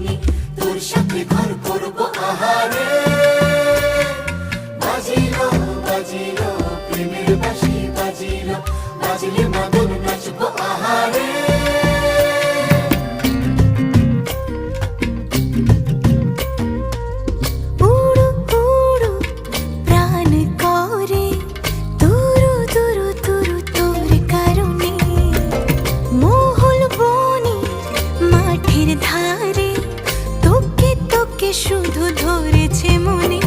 জীবনে তোর সাথে ঘর করব আহারে। বাজিল বাজিল, প্রেমের বাসি বাজিল, বাজিলে মাদন নাচব আহারে। ধান শুধু ধরেছে মনে